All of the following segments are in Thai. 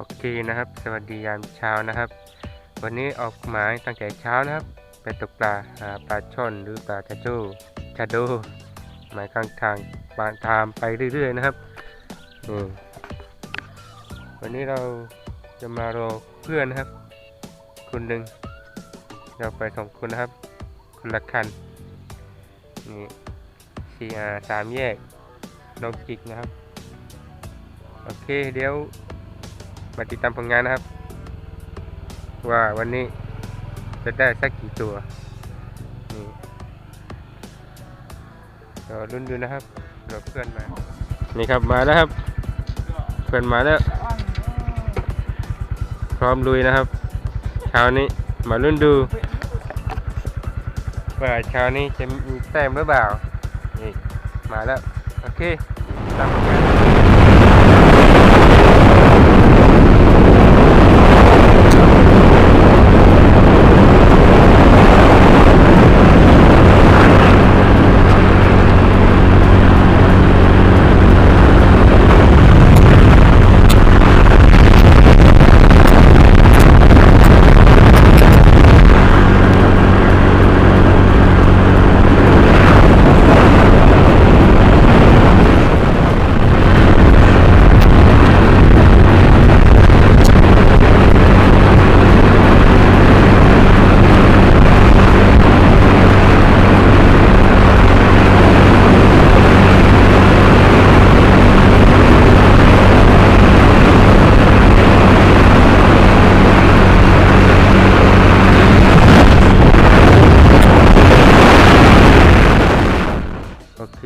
โอเคนะครับ สวัสดียามเช้านะครับ วันนี้ออกหมายตั้งแต่เช้านะครับ ไปตกปลาหาปลาช่อนหรือปลาชะโดชะโดหมายข้างทางปลาตามไปเรื่อย ๆ นะครับนี่วันนี้เราจะมารอเพื่อนนะครับ คนหนึ่งเราไปสองคนนะครับ คนละคันนี่ซีอาสามแยกน้องจิกนะครับ โอเคเดี๋ยว มาติดตามผลงานนะครับ ว่าวันนี้จะได้สักกี่ตัวนี่รอรุ่นดูนะครับรอเพื่อนมา นี่ครับมาแล้วครับ เพื่อนมาแล้ว พร้อมลุยนะครับเช้านี้มารุ่นดูว่าเช้านี้จะมีแต้มหรือเปล่านี่มาแล้ว โอเคตามผลงาน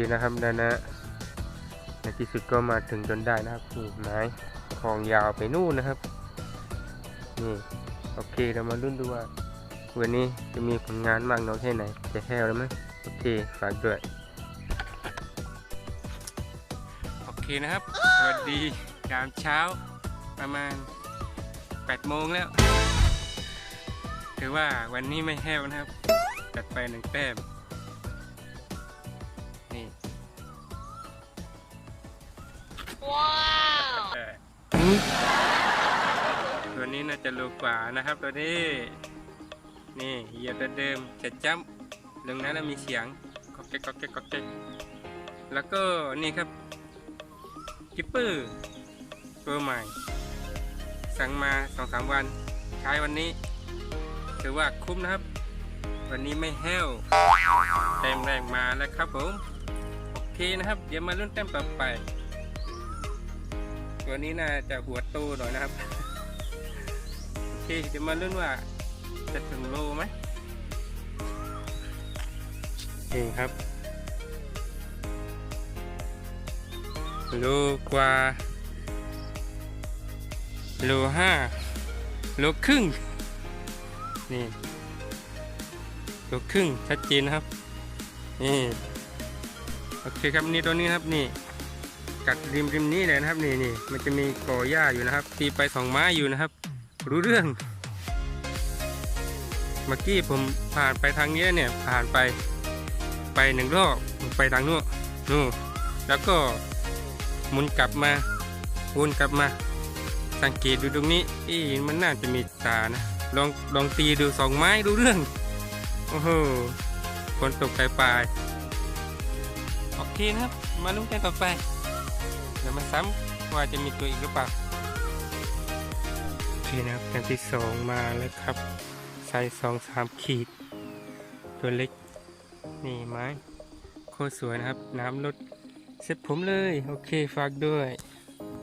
โอเคนะครับนะนะในที่สุดก็มาถึงจนได้นะครับนี่ไม้ของยาวไปนู่นนะครับนี่โอเคเรามาลุ้นดูว่า วันนี้จะมีผลงานมากน้อยแค่ไหน จะแห้วแล้วไหมโอเคฝากด้วยโอเคนะครับสวัสดียามเช้าประมาณ8โมงแล้ว ถือว่าวันนี้ไม่แห้วนะครับจัดไปหนึ่งแต้ม นี่ว้าวเอ่อตัวนี้น่าจะโลกว่านะครับตัวนี้ นี่เหยียบตัวเดิมจะจ้ำดังนั้นนะมีเสียงก็เก๊กก็เก๊กก็เก๊กแล้วก็นี่ครับกิปเปอร์ตัวใหม่ สั่งมาสองสามวันใช้วันนี้ ถือว่าคุ้มนะครับ วันนี้ไม่แห้วเต็มแรงมาแล้วครับผมโอ เคนะครับ เดี๋ยวมาลุ้นแต้มต่อไปตัวนี้น่าจะหัวโตหน่อยนะครับ โอเคเดี๋ยวมาลุ้นว่าจะถึงโลไหมนี่ครับโลกว่าโลห้าโลครึ่งนี่โลครึ่งชัดเจนนะครับนี่ โอเคครับนี่ตัวนี้ครับนี่กัดริมริมนี้เลยนะครับนี่นี่มันจะมีกอหญ้าอยู่นะครับตีไปสองไม้อยู่นะครับ รู้เรื่องเมื่อกี้ผมผ่านไปทางนี้เนี่ยผ่านไปไปหนึ่งรอบไปทางนู้นนู่นแล้วก็หมุนกลับมาวนกลับมา สังเกตดูตรงนี้อีมันน่าจะมีตานะลองลองตีดูสองไม้รู้เรื่องโอ้โหฝนตกปลาย โอเคนะครับ มาลุ้นกันต่อไป เดี๋ยวมาซ้ำว่าจะมีตัวอีกหรือเปล่าโอเคนะครับกันที่สองมาแล้วครับไซส์สองสามขีด ตัวเล็ก นี่ไม้โคตรสวยนะครับ น้ำลดเสร็จผมเลย โอเคฝากด้วย